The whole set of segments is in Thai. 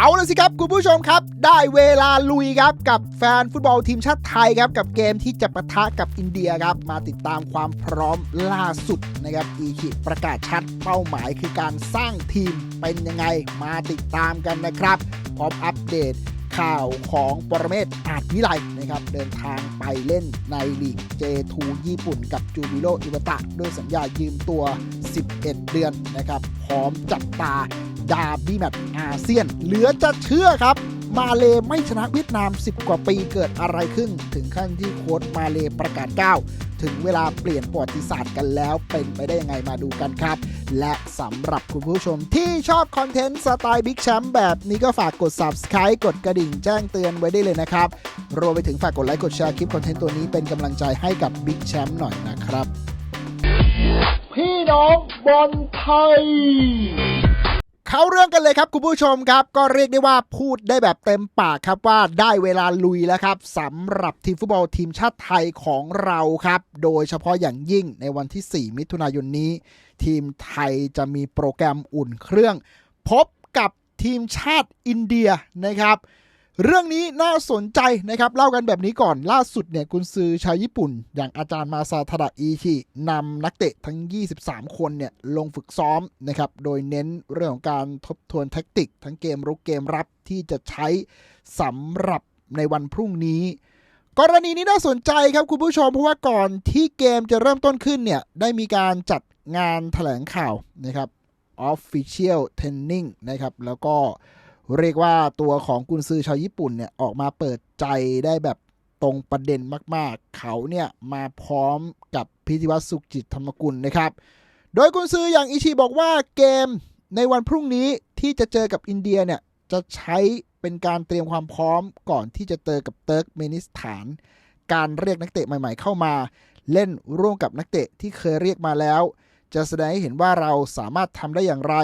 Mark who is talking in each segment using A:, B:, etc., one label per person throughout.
A: เอาเลยสิครับคุณผู้ชมครับ ได้เวลาลุยครับกับแฟนฟุตบอลทีมชาติไทยครับกับเกมที่จะปะทะกับอินเดียครับ มาติดตามความพร้อมล่าสุดนะครับอีคิประกาศชัดเป้าหมายคือการสร้างทีมเป็นยังไงมาติดตามกันนะครับพร้อมอัปเดต ข่าวของปรเมศอาจวิไลนะครับเดินทางไปเล่นในลีก J2 ญี่ปุ่นกับจูบิโรอิวตะด้วยสัญญายืมตัว 11 เดือนนะครับพร้อมจับตาดาบี้แมตช์อาเซียน เหลือจะเชื่อครับ มาเลไม่ชนะเวียดนาม 10 กว่าปีเกิดอะไรขึ้น ถึงขั้นที่โค้ชมาเลประกาศก้าวถึงเวลาเปลี่ยนประวัติศาสตร์กันแล้วเป็นไปได้ยังไงมาดูกันครับ และสำหรับคุณผู้ชมที่ชอบคอนเทนต์สไตล์บิ๊กแชมป์แบบนี้ก็ฝากกด subscribe กดกระดิ่งแจ้งเตือนไว้ได้เลยนะครับ รวมไปถึงฝากกดไลค์กดแชร์คลิปคอนเทนต์ตัวนี้เป็นกำลังใจให้กับบิ๊กแชมป์หน่อยนะครับ พี่น้องบอลไทย เข้าเรื่องกันเลยครับคุณผู้ชมครับ ก็เรียกได้ว่าพูดได้แบบเต็มปากครับว่าได้เวลาลุยแล้วครับสำหรับทีมฟุตบอลทีมชาติไทยของเราครับ โดยเฉพาะอย่างยิ่งในวันที่ 4 มิถุนายนนี้ ทีมไทยจะมีโปรแกรมอุ่นเครื่อง พบกับทีมชาติอินเดียนะครับ เรื่องนี้น่าสนใจนะครับ เล่ากันแบบนี้ก่อนล่าสุดเนี่ยกุนซือชาวญี่ปุ่น อย่างอาจารย์มาซาทาดะอีชินำนักเตะทั้ง 23 คนเนี่ยลงฝึกซ้อมนะครับ โดยเน้นเรื่องของการทบทวนแท็กติก ทั้งเกมรุกเกมรับที่จะใช้สำหรับในวันพรุ่งนี้ กรณีนี้น่าสนใจครับคุณผู้ชมเพราะว่าก่อนที่เกมจะเริ่มต้นขึ้นเนี่ยได้มีการจัดงานแถลงข่าวนะครับ Official Training นะครับแล้วก็ เรียกว่าตัวของกุนซือชาวญี่ปุ่นเนี่ยออกมาเปิดใจได้แบบตรงประเด็นมากๆ เขาเนี่ยมาพร้อมกับพิธีวัตรสุขจิตธรรมกุลนะครับ โดยกุนซืออย่างอิชิบอกว่าเกมในวันพรุ่งนี้ที่จะเจอกับอินเดียเนี่ยจะใช้เป็นการเตรียมความพร้อมก่อนที่จะเจอกับเติร์กเมนิสถาน การเรียกนักเตะใหม่ๆ เข้ามา เล่นร่วมกับนักเตะที่เคยเรียกมาแล้ว จะแสดงให้เห็นว่าเราสามารถทำได้อย่างไร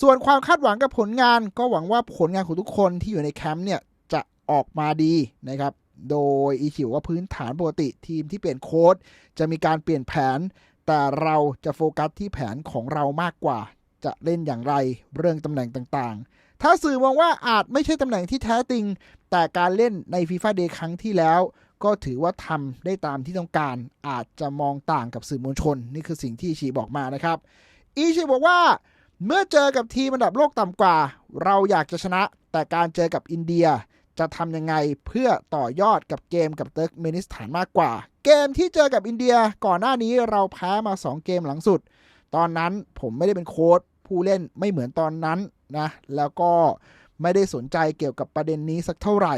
A: ส่วนความคาดหวังกับผลงานก็หวังว่าผลงานของทุกคนที่อยู่ในแคมป์เนี่ยจะออกมาดีนะครับ โดยอีคิวว่าพื้นฐานปกติทีมที่เปลี่ยนโค้ดจะมีการเปลี่ยนแผน แต่เราจะโฟกัสที่แผนของเรามากกว่า จะเล่นอย่างไรเรื่องตำแหน่งต่างๆ ถ้าสื่อมองว่าอาจไม่ใช่ตำแหน่งที่แท้จริง แต่การเล่นในฟีฟ่าเดย์ครั้งที่แล้วก็ถือว่าทำได้ตามที่ต้องการอาจจะมองต่างกับสื่อมวลชน นี่คือสิ่งที่อีชีบอกมานะครับ อีชีบอกว่า เมื่อเจอกับทีมอันดับโลกต่ำกว่า เราอยากจะชนะ แต่การเจอกับอินเดียจะทำยังไงเพื่อต่อยอดกับเกมกับเติร์กเมนิสถานมากกว่า เกมที่เจอกับอินเดียก่อนหน้านี้เราแพ้มา 2 เกมหลังสุด ตอนนั้นผมไม่ได้เป็นโค้ชผู้เล่นไม่เหมือนตอนนั้นนะแล้วก็ไม่ได้สนใจเกี่ยวกับประเด็นนี้สักเท่าไหร่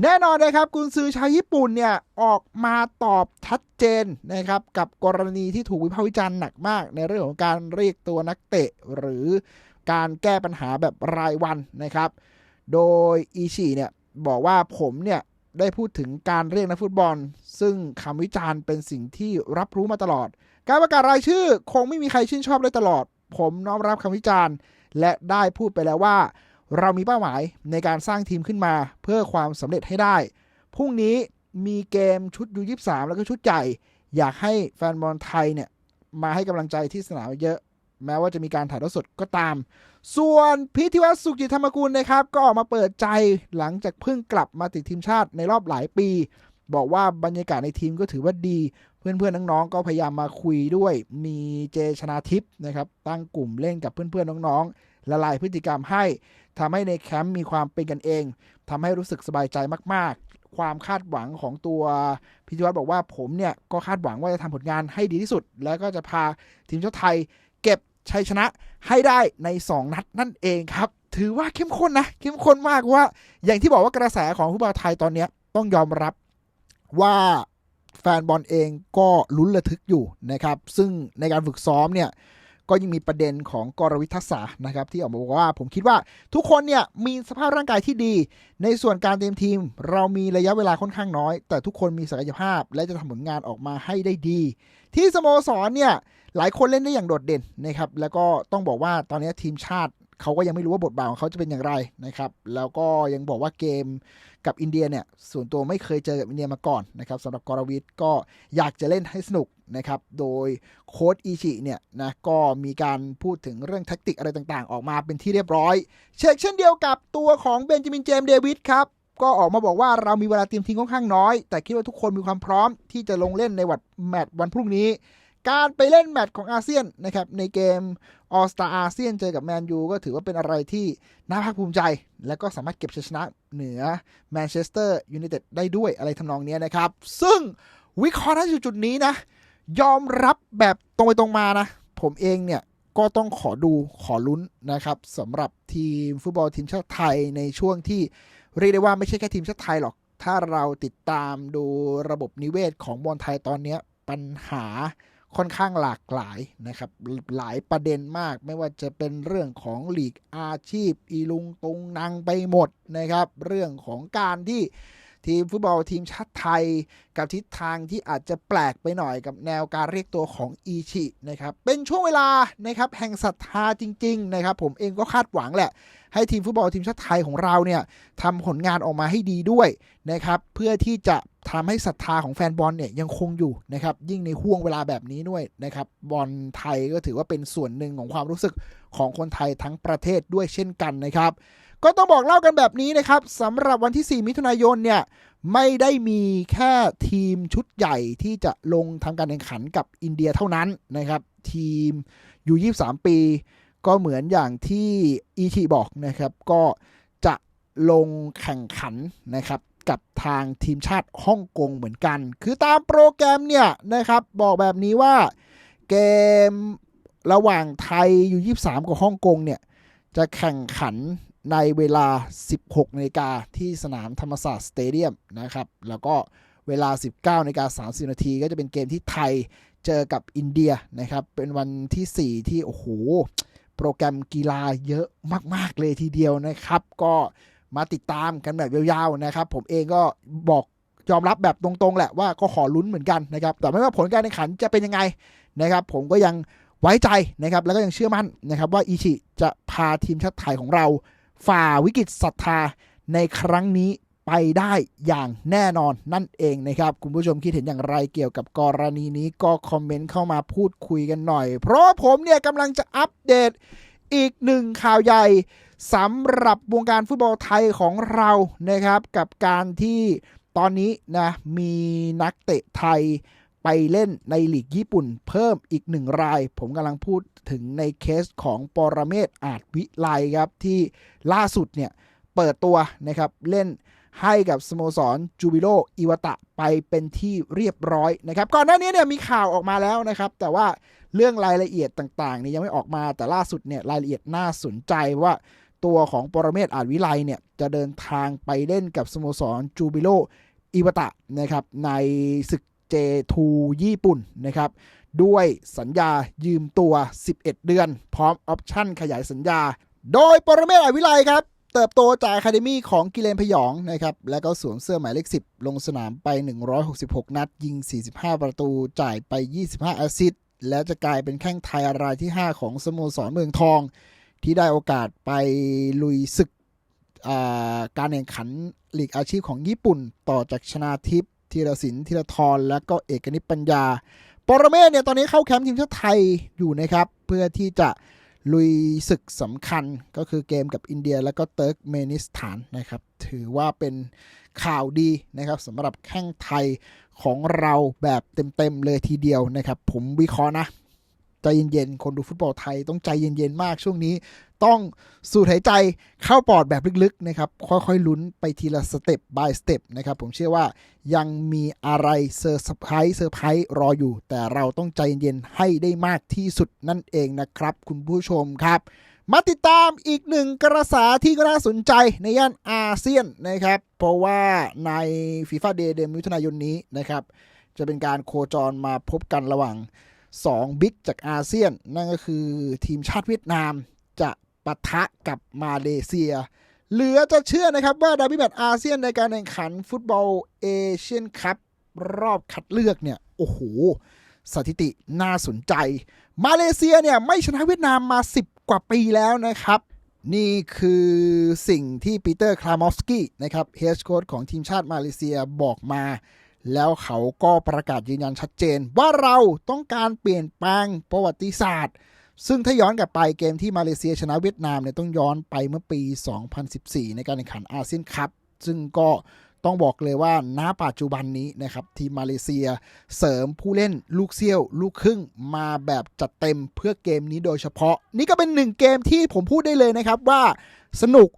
A: แน่นอนนะครับกุนซือชาวญี่ปุ่นเนี่ยออกมาตอบชัดเจนนะครับกับกรณีที่ถูกวิพากษ์วิจารณ์หนักมาก ในเรื่องของการเรียกตัวนักเตะ หรือการแก้ปัญหาแบบรายวันนะครับ โดยอีชีเนี่ยบอกว่าผมเนี่ยได้พูดถึงการเรียกนักฟุตบอล ซึ่งคำวิจารณ์เป็นสิ่งที่รับรู้มาตลอด การประกาศรายชื่อคงไม่มีใครชื่นชอบได้ตลอด ผมน้อมรับคำวิจารณ์ และได้พูดไปแล้วว่า เรามีเป้าหมายในการสร้างทีมขึ้นมาเพื่อความสำเร็จให้ได้ พรุ่งนี้มีเกมชุดยูยี่สามแล้วก็ชุดใหญ่อยากให้แฟนบอลไทยเนี่ยมาให้กำลังใจที่สนามเยอะ แม้ว่าจะมีการถ่ายทอดสดก็ตาม ส่วนพิธีวัฒน์สุขจิตธรรมกุลนะครับ ก็ออกมาเปิดใจหลังจากเพิ่งกลับมาติดทีมชาติในรอบหลายปี บอกว่าบรรยากาศในทีมก็ถือว่าดี เพื่อนๆน้องๆก็พยายามมาคุยด้วย มีเจชนาทิพย์นะครับตั้งกลุ่มเล่นกับเพื่อนๆน้องๆละลายพฤติกรรมให้ ทำให้ในแคมป์มีความเป็นกันเองทำให้รู้สึกสบายใจมาก ๆ ความคาดหวังของตัวพิธีวัฒน์บอกว่าผมเนี่ยก็คาดหวังว่าจะทำผลงานให้ดีที่สุด แล้วก็จะพาทีมชาติไทย เก็บชัยชนะให้ได้ใน 2 นัดนั่นเองครับ ถือว่าเข้มข้นนะ เข้มข้นมากว่า อย่างที่บอกว่ากระแสของฟุตบอลไทยตอนนี้ต้องยอมรับว่าแฟนบอลเองก็ลุ้นระทึกอยู่นะครับ ซึ่งในการฝึกซ้อมเนี่ย ก็ยังมีประเด็นของกรวิทักษะนะครับ ที่ออกมาบอกว่า ผมคิดว่าทุกคนเนี่ยมีสภาพร่างกายที่ดี ในส่วนการเตรียมทีม เรามีระยะเวลาค่อนข้างน้อย แต่ทุกคนมีศักยภาพ และจะทำผลงานออกมาให้ได้ดี ที่สโมสรเนี่ยหลายคนเล่นได้อย่างโดดเด่นนะครับแล้วก็ต้องบอกว่าตอนนี้ทีมชาติ เขาก็ยังไม่รู้ว่าบทบาทของเขาจะเป็นอย่างไรนะครับ แล้วก็ยังบอกว่าเกมกับอินเดียเนี่ยส่วนตัวไม่เคยเจอกับอินเดียมาก่อนนะครับสำหรับกรวิทก็อยากจะเล่นให้สนุกนะครับ โดยโค้ดอิชิเนี่ยนะก็มีการพูดถึงเรื่องแท็กติกอะไรต่างๆ ออกมาเป็นที่เรียบร้อย เช็คเช่นเดียวกับตัวของเบนจามินเจมส์เดวิดครับก็ออกมาบอกว่าเรามีเวลาเตรียมทีมค่อนข้างน้อย แต่คิดว่าทุกคนมีความพร้อมที่จะลงเล่นในวันแมตช์วันพรุ่งนี้ การไปเล่นแมตช์ของอาเซียนนะครับในเกมออสตาอาเซียนเจอกับแมนยูก็ถือว่าเป็นอะไรที่น่าภาคภูมิใจ และก็สามารถเก็บชัยชนะเหนือแมนเชสเตอร์ยูไนเต็ดได้ด้วยอะไรทำนองนี้นะครับ ซึ่งวิเคราะห์ณจุดนี้นะ ยอมรับแบบตรงไปตรงมานะ ผมเองเนี่ยก็ต้องขอดูขอลุ้นนะครับสำหรับทีมฟุตบอลทีมชาติไทยในช่วงที่เรียกได้ว่าไม่ใช่แค่ทีมชาติไทยหรอก ถ้าเราติดตามดูระบบนิเวศของบอลไทยตอนเนี้ยปัญหา ค่อนข้างหลากหลายนะครับ หลายประเด็นมากไม่ว่าจะเป็นเรื่องของหลีกอาชีพ อีลุงตุงนางไปหมดนะครับ เรื่องของการที่ทีมฟุตบอลทีมชาติไทย กับทิศทางที่อาจจะแปลกไปหน่อยกับแนวการเรียกตัวของอีชินะครับเป็นช่วงเวลานะครับแห่งศรัทธาจริง ๆ นะครับ ผมเองก็คาดหวังแหละ ให้ทีมฟุตบอลทีมชาติไทยของเราเนี่ยทำผลงานออกมาให้ดีด้วยนะครับ เพื่อที่จะ ทำให้ศรัทธาของแฟนบอลเนี่ยยังคงอยู่นะครับ ยิ่งในห่วงเวลาแบบนี้ด้วยนะครับ บอลไทยก็ถือว่าเป็นส่วนหนึ่งของความรู้สึกของคนไทยทั้งประเทศด้วยเช่นกันนะครับ ก็ต้องบอกเล่ากันแบบนี้นะครับสำหรับวันที่ 4 มิถุนายนเนี่ยไม่ได้มีแค่ทีมชุดใหญ่ที่จะลงทำการแข่งขันกับอินเดียเท่านั้นนะครับ ทีมยู23 ปี ก็เหมือนอย่างที่อีทีบอกนะครับ ก็จะลงแข่งขันนะครับ กับทางทีมชาติฮ่องกงเหมือนกัน คือตามโปรแกรมเนี่ยนะครับบอกแบบนี้ว่าเกมระหว่างไทยยู23 กับฮ่องกงเนี่ยจะแข่งขันในเวลา 16นาฬิกาที่สนามธรรมศาสตร์สเตเดียมนะครับ แล้วก็เวลา 19นาฬิกา30นาทีก็จะเป็นเกมที่ไทยเจอกับอินเดียนะครับ เป็นวันที่ 4 ที่ โอ้โห โปรแกรมกีฬาเยอะมาก ๆ เลยทีเดียวนะครับ ก็ มาติดตามกันแบบยาวๆนะครับ ผมเองก็บอกยอมรับแบบตรงๆ แหละว่าก็ขอลุ้นเหมือนกันนะครับแต่ไม่ว่าผลการแข่งขันจะเป็นยังไงนะครับ ผมก็ยังไว้ใจนะครับแล้วก็ยังเชื่อมั่นนะครับ ว่าอิชิจะพาทีมชาติไทยของเราฝ่าวิกฤตศรัทธาในครั้งนี้ไปได้อย่างแน่นอนนั่นเองนะครับ คุณผู้ชมคิดเห็นอย่างไรเกี่ยวกับกรณีนี้ก็คอมเมนต์เข้ามาพูดคุยกันหน่อย เพราะผมเนี่ยกำลังจะอัปเดตอีกหนึ่งข่าวใหญ่ สำหรับวงการฟุตบอลไทยของเรานะครับ กับการที่ตอนนี้นะมีนักเตะไทยไปเล่นในลีกญี่ปุ่นเพิ่มอีกหนึ่งราย ผมกำลังพูดถึงในเคสของปรเมศอาจวิไลครับ ที่ล่าสุดเนี่ยเปิดตัวนะครับเล่นให้กับสโมสรจูบิโ o อิวตะไปเป็นที่เรียบร้อยนะครับ ก่อนหน้านี้เนี่ยมีข่าวออกมาแล้วนะครับ แต่ว่าเรื่องรายละเอียดต่างๆนี่ยังไม่ออกมาแต่ล่าสุดเนี่ยรายละเอียดน่าสนใจว่า ตัวของปรเมศอาจวิไลเนี่ยจะเดินทางไปเล่นกับสโมสรจูบิโ o อิวตะนะครับในศึก J2 ญี่ปุ่นนะครับด้วยสัญญายืมตัว 11 เดือน พร้อมออปชั่นขยายสัญญา โดยปรเมศอาจวิไลครับเติบโตจากอะคาเดมี่ของกิเลนพยองนะครับ แล้วก็สวมเสื้อหมายเลข 10 ลงสนามไป 166 นัด ยิง 45 ประตู จ่ายไป 25 แอสซิสต์และจะกลายเป็นแข้งไทยรายที่ 5 ของสโมสรเมืองทอง ที่ได้โอกาสไปลุยศึกการแข่งขันลีกอาชีพของญี่ปุ่น ต่อจากชนาทิพย์ธีรศิลป์ธีรทรและก็เอกนิปัญญา ปรเมศเนี่ยตอนนี้เข้าแคมป์ทีมชาติไทยอยู่นะครับ เพื่อที่จะลุยศึกสำคัญก็คือเกมกับอินเดีย และก็เติร์กเมนิสถานนะครับ ถือว่าเป็นข่าวดีนะครับสำหรับแข้งไทยของเราแบบเต็มๆเลยทีเดียวนะครับ ผมวิเคราะห์นะ ใจเย็นๆ คนดูฟุตบอลไทยต้องใจเย็นๆ มากช่วงนี้ ต้องสูดหายใจเข้าปอดแบบลึกๆนะครับค่อยๆลุ้นไปทีละสเต็ป by สเต็ปนะครับผมเชื่อว่ายังมีอะไรเซอร์ไพรส์เซอร์ไพรส์รออยู่ แต่เราต้องใจเย็นๆ ให้ได้มากที่สุดนั่นเองนะครับ คุณผู้ชมครับ มาติดตามอีกหนึ่งกระแสที่ก็น่าสนใจในย่านอาเซียนนะครับ เพราะว่าในฟีฟ่าเดย์เดือนมิถุนายนนี้นะครับจะเป็นการโคจรมาพบกันระหว่าง 2บิ๊กจากอาเซียน นั่นก็คือทีมชาติเวียดนามจะปะทะกับมาเลเซีย เหลือจะเชื่อนะครับว่าดาร์บี้แมตช์อาเซียนในการแข่งขันฟุตบอลเอเชียนคัพรอบคัดเลือกเนี่ย โอ้โห สถิติน่าสนใจ มาเลเซียเนี่ย ไม่ชนะเวียดนามมา 10 กว่าปีแล้วนะครับ นี่คือสิ่งที่ปีเตอร์คลามอฟสกี้นะครับเฮดโค้ชของทีมชาติมาเลเซียบอกมา แล้วเขาก็ประกาศยืนยันชัดเจน ว่าเราต้องการเปลี่ยนแปลงประวัติศาสตร์ ซึ่งถ้าย้อนกลับไปเกมที่มาเลเซียชนะเวียดนามเนี่ยต้องย้อนไปเมื่อปี 2014 ในการแข่งขันอาเซียนคัพซึ่งก็ต้องบอกเลยว่าณปัจจุบันนี้นะครับ ทีมมาเลเซียเสริมผู้เล่นลูกเซี่ยว ลูกครึ่งมาแบบจัดเต็มเพื่อเกมนี้โดยเฉพาะ นี่ก็เป็นหนึ่งเกมที่ผมพูดได้เลยนะครับว่าสนุก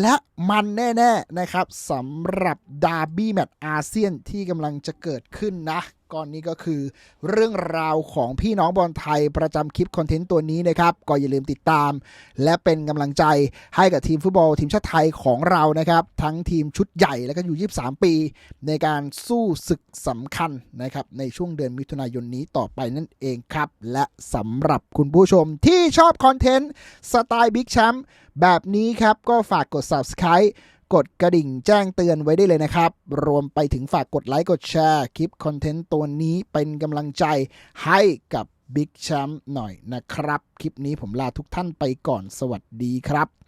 A: และมันแน่ ๆ นะครับสำหรับดาร์บี้แมตช์อาเซียนที่กำลังจะเกิดขึ้นนะ ก่อนนี้ก็คือเรื่องราวของพี่น้องบอลไทยประจำคลิปคอนเทนต์ตัวนี้นะครับก็อย่าลืมติดตาม และเป็นกำลังใจให้กับทีมฟุตบอลทีมชาติไทยของเรานะครับทั้งทีมชุดใหญ่แล้วก็อยู่ 23 ปี ในการสู้ศึกสำคัญนะครับในช่วงเดือนมิถุนายนนี้ต่อไปนั่นเองครับ และสำหรับคุณผู้ชมที่ชอบคอนเทนต์สไตล์บิ๊กแชมป์แบบนี้ครับก็ฝากกด subscribe กดกระดิ่งแจ้งเตือนไว้ได้เลยนะครับ รวมไปถึงฝากกดไลค์กดแชร์ คลิปคอนเทนต์ตัวนี้เป็นกำลังใจให้กับบิ๊กแชมป์หน่อยนะครับ คลิปนี้ผมลาทุกท่านไปก่อนสวัสดีครับ